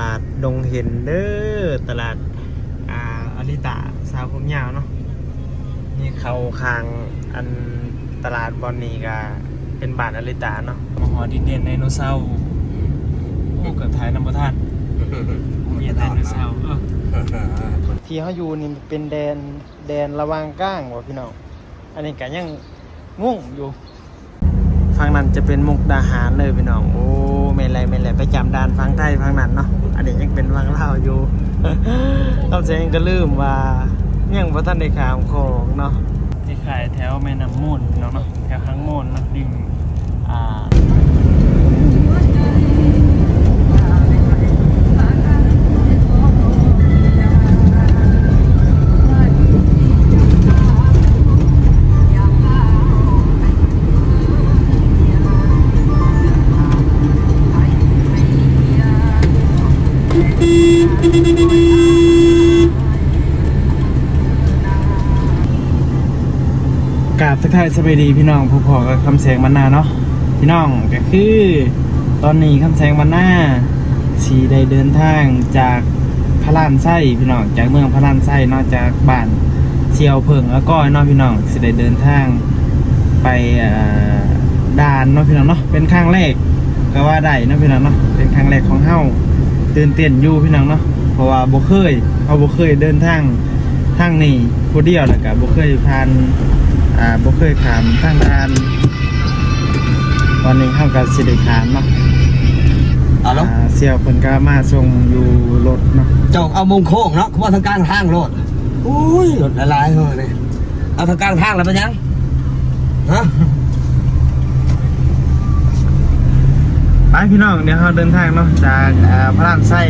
ลาดดงเห็นเด้อตลาดอ่าอลิตาสาวผมยาวเนาะนี่เขาคางอันตลาดบอนนี่ก็เป็นบ้านอลิตาเนาะมหอดินเด่นไดโนเสาร์โอ้เกิดท้ายน้ำประทานมีไดโนเสาร์เออที่เขาอยู่นี่เป็นแดนแดนระหวางก้างว่ะพี่น้องอันนี้ก็ยังงงอยู่ ฟังนั้นจะเป็นมุกดาหารเลยพี่น้อง โอ้ไม่ไรไม่ไรไปจำดานฟังไทยฟังนั้นเนาะ อันนี้ยังเป็นฟังเล่าอยู่ต้องเสียงก็ลืมว่ายังพระท่านได้ขามของเนาะที่ขายแถวแม่น้ำมูลพี่น้องเนาะแถวข้างมูลเนาะริมอ่า กราบทักทายสวัสดีพี่น้องผู้พอกับคำแสงบรรณาเนาะพี่น้องก็คือ ตอนนี้คำแสงบรรณาสีได้เดินทางจากพระลานไส้พี่น้องจากเมืองพระลานไส้นอกจากบ้านเชียวเพิงแล้วก็นอกพี่น้องสิได้เดินทางไปด่านเนาะพี่น้องเนาะเป็นครั้งแรกก็ว่าได้เนาะพี่น้องเนาะเป็นครั้งแรกของเฮาตื่นเต้นอยู่พี่น้องเนาะ เพราะว่าบ่เคยเฮาบ่เคยเดินทางทางนี้ผู้เดียวแล้วก็บ่เคยผ่านอ่าบ่เคยถามทางการตอนนี้เข้ากับสิริขามเนาะเอาแล้วอ่าเสี่ยวเพิ่นก็มาส่งอยู่รถเนาะเจ้าเอามุมโค้งเนาะเขาว่าทางกลางทางรถอุ้ยรถละลายเฮ้ยนี่เอาทางกลางทางแล้วเป็นยังฮะ ไปพี่น้องเดี๋ยวเราเดินทางเนาะจากอ่าพระรามไส้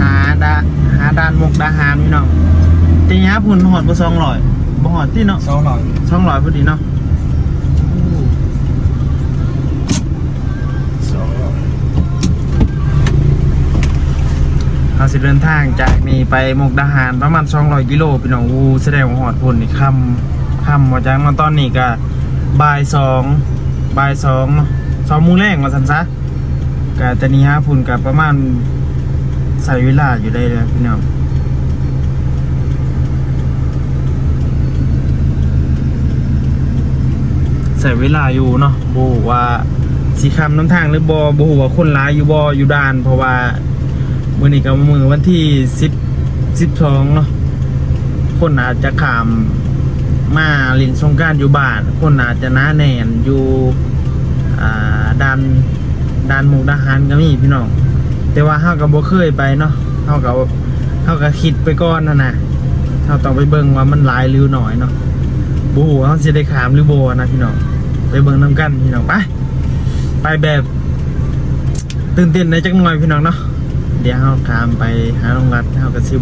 หาดาหาด่านมุกดาหารพี่น้องตีนี้พุ่นหอดบ่200บ่หอดที่เนาะสองร้อย200พอดีเนาะสองร้อยเราสิเดินทางจากนี่ไปมุกดาหารประมาณ 200 กิโลพี่น้องอูแสดงว่าหอดพุ่นนี่ค่ำค่ำว่าจังมาตอนนี้ก็บ่ายสองบ่ายสองเนาะสองโมงแรกว่าซั่นซะ กาตานีฮะพุ่นกับประมาณใส่เวลาอยู่ได้เลยพี่น้องใส่เวลาอยู่เนาะบูว่าสีคำน้ำทางหรือบอบฮูว่าคนร้ายอยู่บออยู่ด่าน เพราะว่ามื่อนี้ก็มือวันที่สิบสิบสองเนาะคนอาจจะขามมาลินสงกรารอยู่บ้าน คนอาจจะน้าแน่นอยู่อ่าดัน ดันมุกดาหารก็มีพี่น้อง แต่ว่าเฮาก็บ่เคยไปเนาะเฮาก็เฮาก็คิดไปก่อนนะนะเฮาต้องไปเบิ่งว่ามันหลายหรือน้อยเนาะบ่ฮู้ว่าเฮาสิได้ขามหรือบ่นะพี่น้อง ไปเบิ่งนํกันพี่น้องไปไปแบบตื่นเต้นในจักหน่อยพี่น้องเนาะ เดี๋ยวเฮาขามไปหาน้องรัดเฮาก็สิ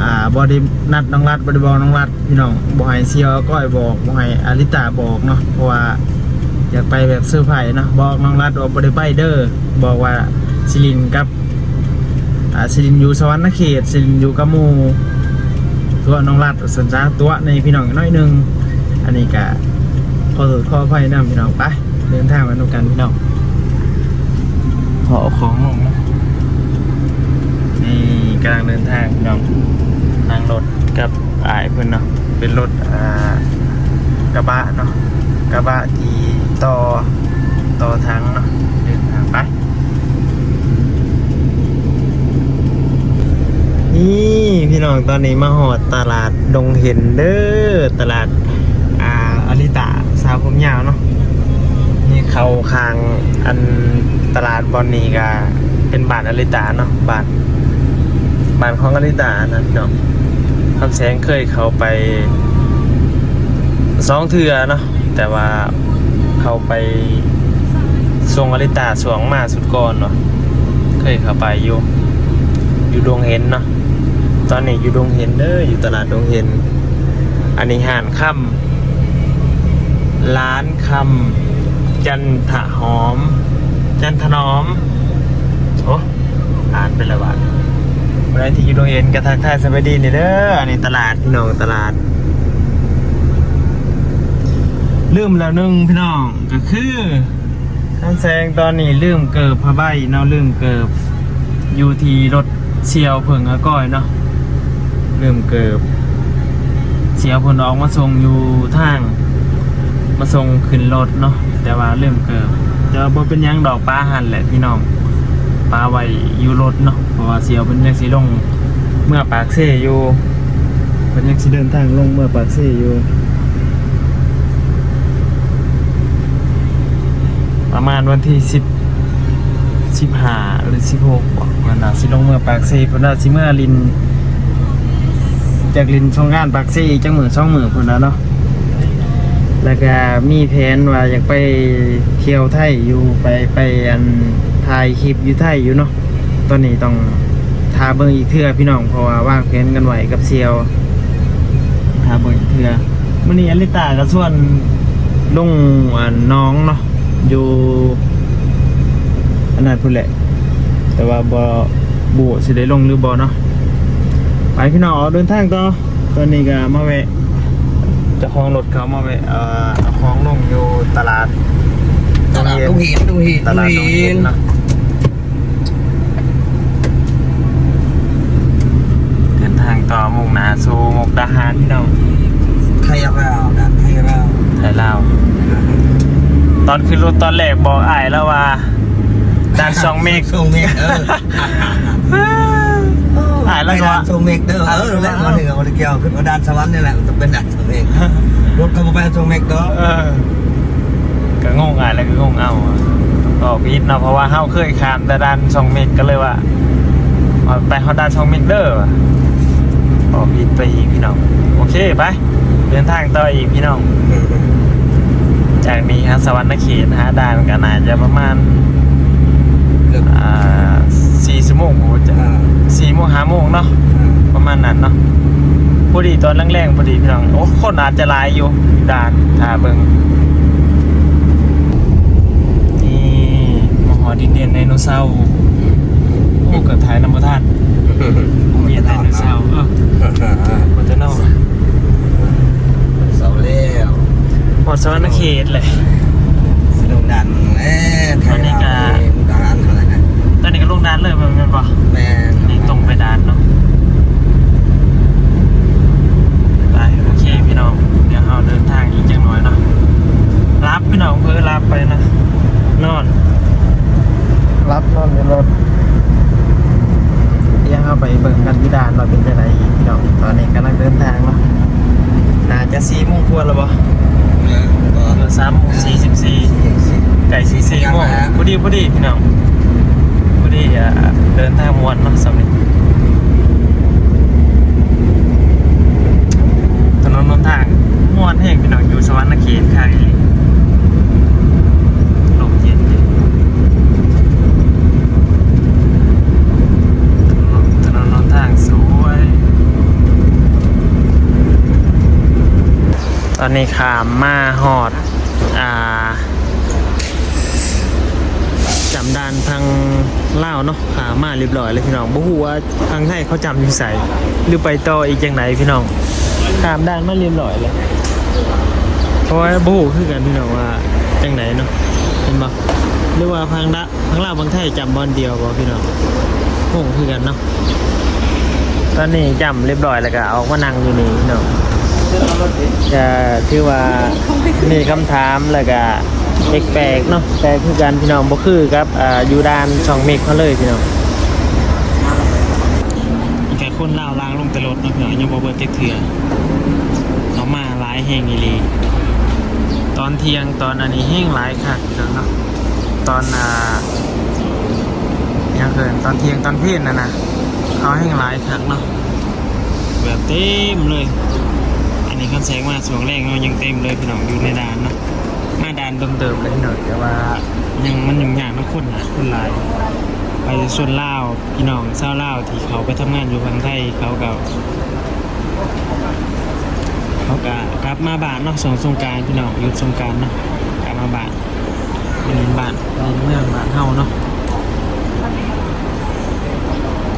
อ่าบ่ได้นัดน้องรัดบ่ได้บอกน้องรัดพี่น้องบ่ให้เสียวก้อยบอกบ่ให้อาริตาบอกเนาะเพราะว่า อยากไปแบบเซอร์ไพรส์เนาะบอกน้องรัดว่าบริไปเดอร์บอกว่าซิลินกับอ่าซิลินอยู่สวรรค์เขตซิลินอยู่กับหมูตัวน้องรัดสัญชาตัวในพี่น้องน้อยหนึงอันนี้ก็ขอโทษขออภัยนะพี่น้องไปเดินทางมาดูกันพี่น้องขอเอาของลงนะนี่กำลังเดินทางพี่น้องนั่งรถกับอายเพื่อนเนาะเป็นรถอ่ากระบะเนาะกระบะที่ ต่อต่อทังเนาะเดินทางไปนี่พี่น้องตอนนี้มาหอดตลาดดงเห็นเด้อตลาดอ่าอลิตาสาวผมยาวเนาะนี่เขาคางอันตลาดบอนนี่ก็เป็นบานอลิตาเนาะบานบานของอลิตานะพี่น้องคำแสงเคยเขาไปสองเทือเนาะแต่ว่า เขาไปทรงอริตาสวงมาสุดก่อนเนาะเคยเข้าไปอยู่ อยู่ดงเห็นเนาะตอนนี้อยู่ดงเห็นเด้ออยู่ตลาดดงเห็น อันนี้หานค่ำร้านคำจันทะหอม จันทนอมโอ้อ่านเป็นละบาทอะไรที่อยู่ดงเห็นกระทักทายสวัสดีนี่เด้ออันนี้ตลาดพี่น้องตลาด ลืมแล้วนึงพี่น้องก็คือท่านแซงตอนนี้ลืมเกิบผ้าใบเนาะลืมเกิบอยู่ที่รถเชียวเพิ่งอก้อยเนาะเริ่มเกิบเชียวพนออกมาส่งอยู่ทาง มาส่งขึ้นรถเนาะแต่ว่าเริ่มเกิบจะบ่เป็นยังดอกปลาหันแหละพี่น้องปลาไว้อยู่รถเนาะเพราะว่าเชียวเป็นยังสิลงเมื่อปากเซอยู่เป็นยังสิเดินทางลงเมื่อปากเซอยู่ ประมาณวันที่สิบสิบห้าหรือสิบหกวันน่ะสิลงเมื่อปากเซพุ่นน่ะสิเมื่อลินจากลินช่องงานปากซีจังหมื่นสองหมื่นพุ่นน่ะเนาะแล้วก็มีแผนว่าอยากไปเที่ยวไทยอยู่ไปไปอันถ่ายคลิปอยู่ไทยอยู่เนาะตอนนี้ต้องทาเบิ่งอีกเทื่อพี่น้องเพราะว่าวางแผนกันไหวกับเซียวทาเบิ่งอีกเทื่อมื้อนี้อลิตาก็ส่วนลุงอันน้องเนาะ อยู่อันนั้นพุ่นแหละ แต่ว่าบอบวสิได้ลงหรือบอเนาะไปพี่น้องออกเดินทางต่อตอนนี้ก็มาแวะเจะคลองรถเขามาแวะเอ่อเอาของลงอยู่ตลาดตลาดลุงหินลุงหินตลาดตรงหินเนาะเดินทางต่อมุ่งหนาสู่มุกดาหารพี่น้องไทยเรานะไทยเราไทยลาว ตอนขึ้นรถตอนแรกบอกอ้ายแล้วว่าด่านสองเมกทรงเมกเอออ่าแล้วก็ไปด่านทรงเมกเด้อเออแล้วมาถึงมาเกี่ยวขึ้นมาด่านสวรรค์นี่แหละมันจะเป็นด่านทรงเมกรถเขามาไปทรงเมกเด้อเออก็งงอะแล้วก็งงเอาอะก็พีดเนาะเพราะว่าเฮาเคยข้ามแต่ด้านสองเมกก็เลยว่าเอาไปเฮาด้านสองเมกเด้อว่ะก็พีดไปอีกพี่น้องโอเคไปเดินทางต่ออีกพี่น้อง จากนี้ฮะสวรรค์เขตฮะด่านก็น่าจะประมาณเกือบอ่าสี่ชั่วโมงโอ้จะอ่าสี่โมงห้าโมงเนาะประมาณนั้นเนาะพอดีตอนแรงๆพอดีพี่น้องโอ้คนอาจจะหลายอยู่ด่านท่าเบิงนี่มหอดินเด่นไดโนเสาร์โอ้เกิดถ่ายน้ำประทานมีไดโนเสาร์เออมันจะเน่า เสาเลี้ยว หมดสวรรค์เขตเลยสนุกดันเอ๊ะไทยเราด่านอะไรนะตอนนี้ก็ลงดานเลยมันเป็นปะแม่นี่ตรงไปดานเนาะไปโอเคพี่น้องเดี๋ยวเราเดินทางอีกจังน้อยเนาะรับพี่น้องเพื่อรับไปนะนอน รับนอนในรถเดี๋ยวเราไปเบิ่งกันที่ด่านว่าเป็นจะไหนอีกพี่น้องตอนนี้กำลังเดินทางเนาะน่าจะสี่โมงควรแล้วปะ เนี่ยก็ เออสามโมงสี่สิบสี่ไก่สี่สี่โมงพอดีพอดีพี่น้องพอดีอะเดินทางมวนเนาะสำเร็จถนนนนทางมวนแห้งพี่น้องอยู่สวรรค์เขตค่ะหลีลมเย็นดีถนนนทางสวย ตอนนี้ขามมาหอด อ่าจำดานทางเล่าเนาะขามมาเรียบร้อยเลยพี่น้องบ่ฮู้ว่าทางไทยเขาจำอยู่ใส่หรือไปต่ออีกจังไหนพี่น้องขามดานมาเรียบร้อยเลย เพราะว่าบ่ฮู้คือกันพี่น้องว่าจังไหนเนาะเห็นบ่หรือว่าทางละทางลาวบางไทยจำบอลเดียวบ่พี่น้องโง่คือกันเนาะตอนนี้จำเรียบร้อยแล้วก็ออกมานั่งอยู่นี่พี่น้องจะชื่อว่ามีคำถามแล้วก็แปลกๆเนาะแต่คือกันพี่น้องบ่คือครับอ่าอยู่ด้านสองเมกเขาเลยพี่น้องอีกแค่คนลาวล้างลงแต่รถเนาะพี่น้องยังบ่เบิดจักเทื่อ มาหลายแห่งอีลีตอนเที่ยงตอนอันนี้แห้งหลายคักพี่น้องเนาะตอนอ่ายังเกินตอนเที่ยงตอนเพลนนะนะเขาแห้งหลายคักเนาะแบบเต็มเลย อันนี้ก็แสงมาสวงแรกเนาะยังเต็มเลยพี่น้องอยู่ในด่านเนาะมาด่านเดิมๆเลยพี่น้องแต่ว่ายังมันยังยากเนาะคนหลายคนหลายไปส่วนลาวพี่น้องเศร้าวลาวที่เขาไปทำงานอยู่ฝั่งไทยเขาก็ เขาก็กลับมาบ้านเนาะสงสงการพี่น้องหยุดสงการเนาะกลับมาบ้านเรียนบ้านเรียนเมืองบ้านเฮาเนาะ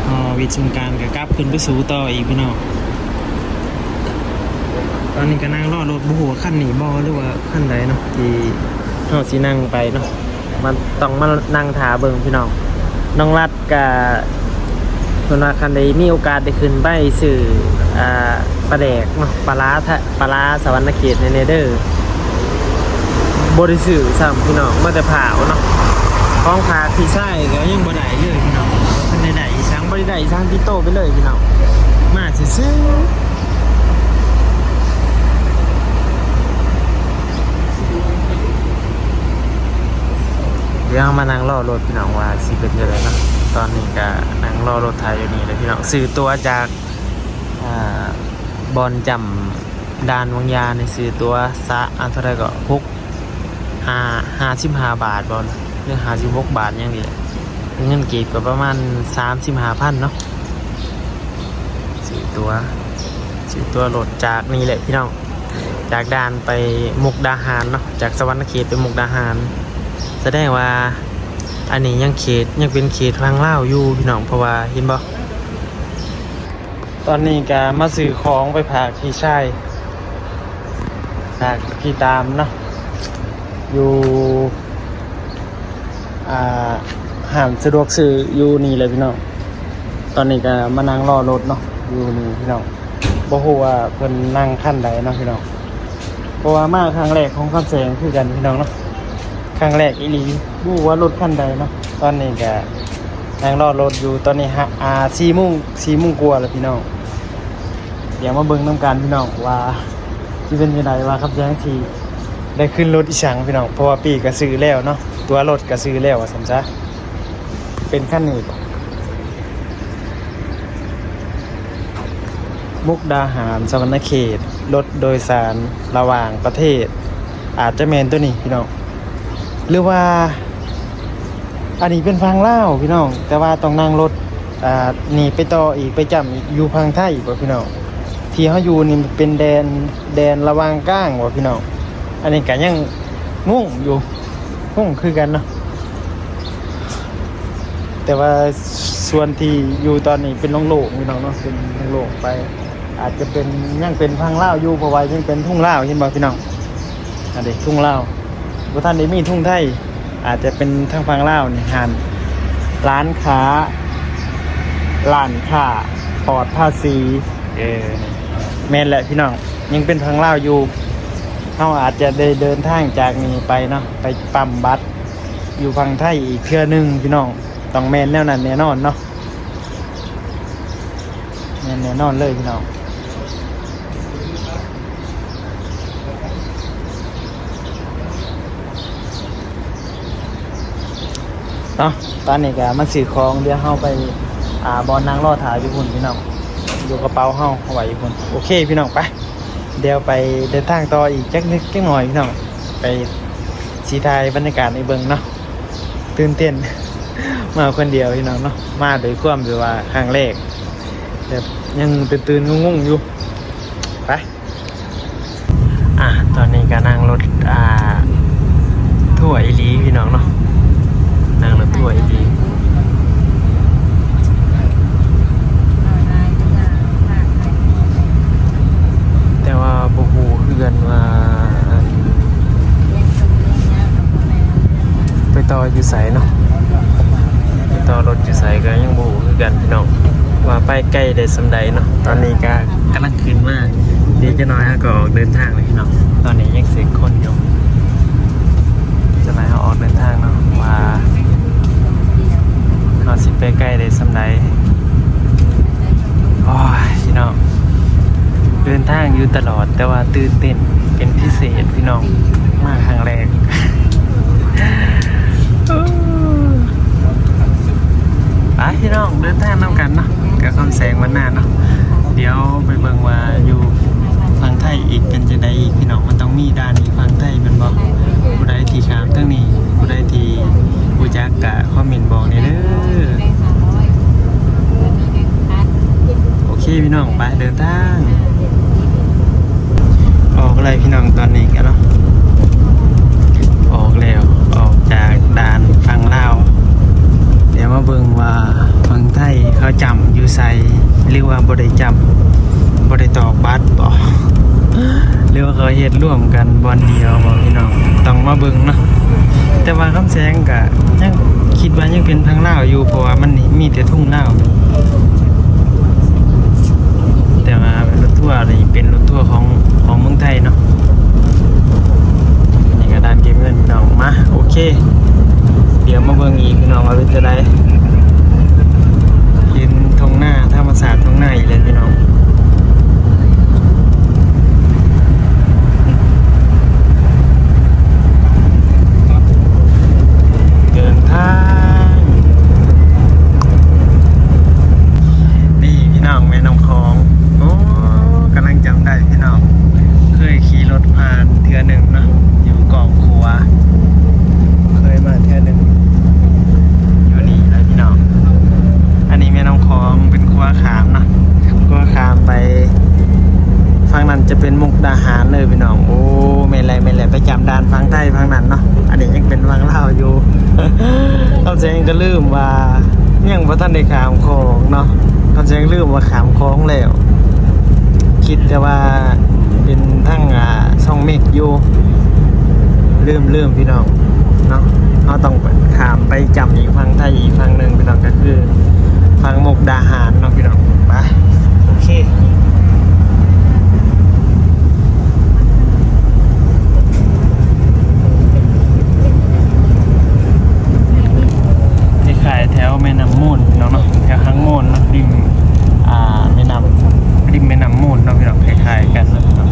อ๋อวิทย์สงการก็กลับขึ้นไปสู่ต่ออีกพี่น้องตอนนี้ก็นั่งรอรถบุหัวขั้นหนีบอหรือว่าขั้นใดเนาะที่เราสินั่งไปเนาะมันต้องมานั่งถาเบิงพี่น้องน้องรัดกับเพิ่นว่าคันใดมีโอกาสได้ขึ้นไปสื่อ อ่าปลาแดกเนาะปลาร้าทะปลาร้าสวรรณเขตในเนเดอร์บริสื่อซ้ำพี่น้องมาแต่ผ่าวเนาะของพาพี่ไส้ก็ยังบ่ได้เลยพี่น้องทันได้ได้อีสังบ่ได้ได้อีสังที่โตไปเลยพี่น้องมาซื่อๆเดี๋ยวมานั่งรอรถพี่น้องว่าสิเป็นยังไงเนาะตอนนี้ก็นั่งรอรถไทยอยู่นี่เลยพี่น้องซื้อตัวจาก บอลจำดานวังยาในซื้อตัวซะอันเท่าไรก็หกห้าห้าสิบห้าบาทบอลหรือห้าสิบหกบาทอย่างนี้แหละเงินกีบก็ประมาณสามสิบห้าพันเนาะซื้อตัวซื้อตัวรถจากนี่แหละพี่น้องจากด่านไปมุกดาหารเนาะจากสวรรณเขตไปมุกดาหาร แสดงว่าอันนี้ยังเขตยังเป็นเขตทางเล่าอยู่พี่น้องเพราะว่าเห็นบ่ ตอนนี้ก็มาซื้อของไปผากพี่ชายผากพี่ตามเนาะอยู่อ่าห้างสะดวกซื้ออยู่นี่เลยพี่น้องตอนนี้ก็มานั่งรอรถเนาะอยู่นี่พี่น้องบ่ฮู้ว่าเพิ่นนั่งขั้นใดเนาะพี่น้องเพราะว่ามาครั้งแรกของคำแสงคือกันพี่น้องเนาะครั้งแรกอีหลีบู้ว่ารถคันใดเนาะตอนนี้ก็นั่งรอรถอยู่ตอนนี้ฮะอ่าสี่โมงสี่โมงกว่าแล้วพี่น้อง เดี๋ยวมาเบิ่งน้ำกันพี่น้องว่าที่เป็นยังไงว่าครับแจ้งทีได้ขึ้นรถอีสังพี่น้องเพราะว่าปีก็ซื้อแล้วเนาะตัวรถก็ซื้อแล้วว่าสันจ้ะเป็นขั้นหนี้บ่มุกดาหารสวรรณเขตรถโดยสารระหว่างประเทศ อาจจะแมนตัวนี้พี่น้องหรือว่าอันนี้เป็นฟังเล่าพี่น้อง แต่ว่าต้องนั่งรถอ่าหนีไปต่ออีกไปจำอีกอยู่พังไทยอีกพี่น้อง ที่เขาอยู่นี่เป็นแดนแดนระวางก้างว่าพี่น้อง อันนี้ก็ยังงงอยู่งงคือกันเนาะแต่ว่าส่วนที่อยู่ตอนนี้เป็นโล่งๆพี่น้องเนาะเป็นโล่งไป อาจจะเป็นยังเป็นพังเล่าอยู่เพราะว่ายังเป็นทุ่งเล่าเห็นบ่พี่น้องอันนี้ทุ่งเล่าวบุท่านนี้มีทุ่งไทยอาจจะเป็นทางฟังเล่าวนี่หานร้านค้าร้านค้าปลอดภาษีเออ แม่นแหละพี่น้องยังเป็นทางเล่าอยู่เราอาจจะได้เดินทางจากนี้ไปเนาะไปปั๊มบัตรอยู่ฟังไทยอีกเทื่อหนึงพี่น้องต้องแม่นแนวนั้นแน่นอนเนาะแม่นแน่นอนเลยพี่น้องเนาะตอนนี้ก็มาซื้อของเดี๋ยวเฮาไปอ่าบอลนางรอดถ่ายอยู่พุ่นพี่น้อง อยู่กระเป๋าเฮาเอาไว้อยู่พูนโอเคพี่น้องไปเดี๋ยวไปเดินทางต่ออีกจักนิดจักหน่อยพี่น้องไปสีไทยบรรยากาศในเบิงเนาะตื่นเต้น มาคนเดียวพี่น้องเนาะมาโดยความแบบว่าครั้งแรกแบบยังตื่นตื่นงงๆอยู่ไปอะตอนนี้ก็นั่งรถอ่าทั่วอีลีพี่น้องเนาะนั่งรถทัวร์อีทีแต่ ว่าบูฮูคือกันว่าไปต่ออยู่ใสเนาะไปต่อรถอยู่ใสก็ยังบูฮูคือกันพี่น้องว่าไปใกล้ได้สำใดเนาะตอนนี้ก็กำลังคืนมากดีจะน้อยฮะก็ออกเดินทางเลยพี่น้องตอนนี้ยังเสียคนอยู่จะไหนเขาออกเดินทางเนาะว่า เขาสิไปใกล้ได้สำใดโอ้ยพี่น้อง เดินทางอยู่ตลอด แต่ว่าตื่นเต้นเป็นพิเศษพี่น้องมาครั้งแรกไปพี่น้องเดินทางนำกันเนาะกับคำแสงวันหน้าเนาะเดี๋ยวไปเบิ่งว่าอยู่ฝั่งไทยอีกเป็นจะได้อีกพี่น้องมันต้องมีด้านอีกฝั่งไทยเป็นบอกผู้ใดที่ขามทั้งนี้ผู้ใดที่ผู้จักกะคอมเมนต์บอกเนี่ยเด้อโอเคพี่น้องไปเดินทาง ออกเลยพี่น้องตอนนี้กันเนาะออกแล้วออกจากด่านฟังเล่าเดี๋ยวมาเบิ่งว่าฝั่งไทยเขาจำยูไใส่หรือว่าบริจำบริตอกบัตรบ่หรือว่าเขาเหตุร่วมกันบอลเดียวบ่พี่น้องต้องมาเบิ่งเนาะแต่ว่าคำแสงกะยังคิดว่ายังเป็นทางเล่าอยู่เพราะว่ามันมีแต่ทุ่งเล่าแต่ว่ารถทัวร์นี่เป็นรถทัวร์ของ ของเมืองไทยเนาะนี่ก็ด้านเก็บเงินพี่น้องมาโอเค เดี๋ยวมาเบิ่งอีกพี่น้องว่าเป็นจะได้ยินทองหน้าธรรมศาสตร์ทงหน้าอีกเลยพี่น้องนี่พี่น้องแม่น้อง วเคยมาเท่หนึ่งอยู่นี่แล้วพี่น้อง อันนี้แม่น้องคลองเป็นครัวขามนะครัวขามไปฝั่งนั้นจะเป็นมุกดาหารเลยพี่น้อง โอ้ไม่ไรไม่ไรไปจำดานฝั่งใต้ฝั่งนั้นเนาะ อันนี้ยังเป็นวังเล่าอยู่เอนเสียงก็ลืมว่ายังพระท่านในขามคลองเนาะเอนเสียงลืมว่าขามคลองแล้ว คิดแต่ว่าเป็นทั้งอ่าช่องเมฆอยู่ ลืมลืมพี่น้องเนาะเราต้องขามไปจำอีกฟังไทยอีกฟังหนึ่งพี่น้องก็คือฟังมุกดาหารเนาะพี่น้องไปโอเคที่ขายแถวแม่น้ำมูลพี่น้องเนาะแถวข้างมูลเนาะริมอ่าแม่น้ำริมแม่น้ำมูลเนาะพี่น้องคล้ายๆกันเนาะพี่น้อง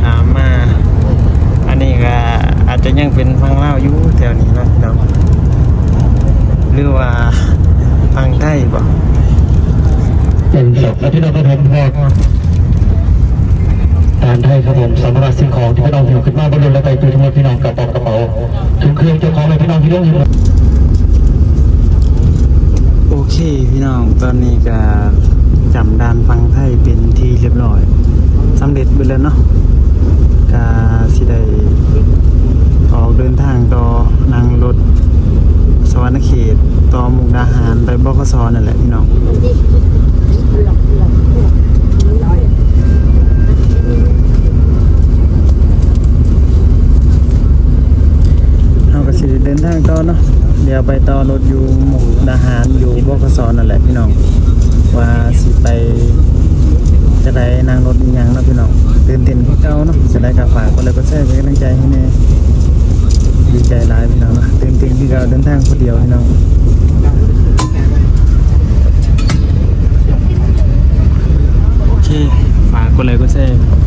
ถามมา อันนี้ก็อา จจะยังเป็นฟังเล่าวอยู่แถวนี้เนาะพี่น้องหรือว่าฟังไทยบ่เป็นศพและที่เราก็ทำพอการไทยครับผมสำหรับสิ่งของที่พี่น้องหิวขึ้นมาบนเรือและไปจุดทั้งหมดพี่น้องกระเป๋ากระเป๋าทุกเครื่องเจ้าของเลยพี่น้องที่ร่วมอยู่โอเคพี่น้องตอนนี้ก็จำดานฟังไทยเป็นที่เรียบร้อยสำเร็จไปแล้วเนาะก็สิได้ ออกเดินทางต่อนั่งรถสวรรณเขตต่อมุกดาหารไปบกสนั่นแหละพี่น้องเราก็สิเดินทางต่อเนาะเดี๋ยวไปต่อรถอยู่มุกดาหารอยู่บกสนั่นแหละพี่น้องว่าสิไปจะได้นั่งรถยังเนาะพี่น้องตื่นเต้นเก่าเนาะจะได้กาฝากคนเลยก็แช่เป็นกำลังใจให้แน่ ดีใจหลายพี่น้องเต็มเต็มที่เราเดินทางคนเดียวพี่น้องโอเคฝากกดไลค์กดแชร์